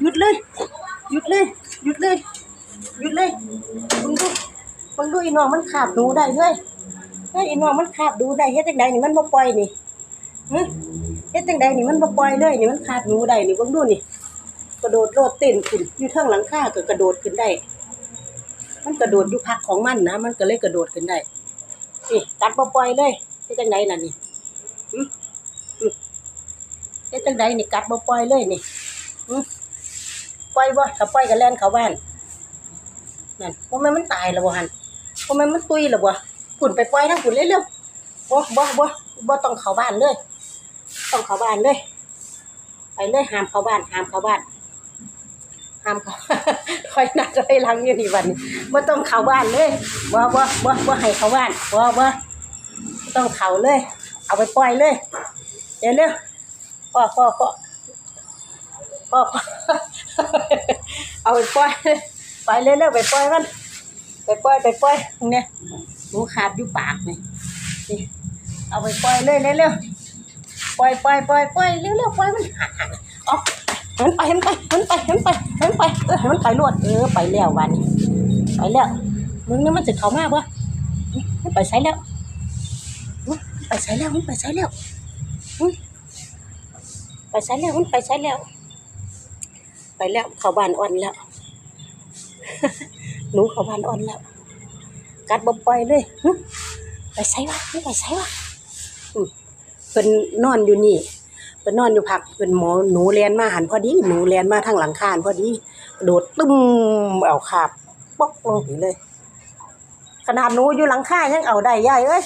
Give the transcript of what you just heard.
หยุดเลยหยุดเลยหยุดเลยหยุดเลยมึงดูมึงดูอีน้องมันขาบหนูได้เฮ้ยเฮ้ยอีน้องมันขาบดูได้เฮ็ดจังไดนี่มันบ่ปล่อยนี่เฮ็ดจังไดนี่มันบ่ปล่อยเลยนี่มันขาบหนูได้นี่เบิ่งดูนี่กระโดดโลดเต้นขึ้นอยู่เทิงหลังคาก็กระโดดขึ้นได้ มันกระโดดอยู่พักของมันนะมันก็เลยกระโดดขึ้นได้นี่กัดบ่ปล่อยเลยเฮ็ดจังไดน่ะนี่เฮ็ดจังไดนี่กัดบ่ปล่อยเลยนี่ ปล่อยบ่ถ้าปล่อยก็แล่นเข้าบ้านนั่นบ่แม่นมันตายแล้วบ่หั่นบ่แม่นมันตุยแล้วบ่ฝุ่นไปปล่อยทางฝุ่นเร็วๆบ่บ่บ่บ่ต้องเข้าบ้านเลยต้องเข้าบ้านเลยไปเลยห้ามเข้าบ้านห้ามเข้าบ้านห้ามเข้าคอยนักคอยหลังอยู่นี่วันนี้บ่ต้องเข้าบ้านเลยบ่บ่บ่บ่ให้เข้าบ้านบ่บ่ต้องเข้าเลย เอาไปปล่อยเลยเดี๋ยวเร็วพ่อพ่อพ่อพ่อพ่อ เอาไปปล่อยไปเลยเร็วไปปล่อยมันไปปล่อยไปปล่อยเนี่ยหนูขาดอยู่ปากนี่นี่เอาไปปล่อยเลยเร็วๆปล่อยปล่อยปล่อยปล่อยเร็วเร็วปล่อยมันหันหันออกมันไปมันไปมันไปมันไปมันไปเออมันไปรวดเออไปแล้ววันนี้ไปแล้วมึงนี่มันจะเข้ามาบ่มันไปใส่แล้วไปใส่แล้วมันไปใส่แล้วไปใส่แล้วมันไปใส่แล้ว ไปแล้วเขาบานอ่อนแล้ว หนูเขาบานอ่อนแล้ว กัดบ่ปล่อยเลยไปใส่วะมันไปใส่วะเพิ่นนอนอยู่นี่เพิ่นนอนอยู่พักเพิ่นหมอหนูแลนมาหันพอดี หนูแลนมาทางหลังคานพอดี โดดตึ้มเอาขาบป๊อกลงไปเลย ขนาดหนูอยู่หลังคายังเอาได้ยายเอ้ย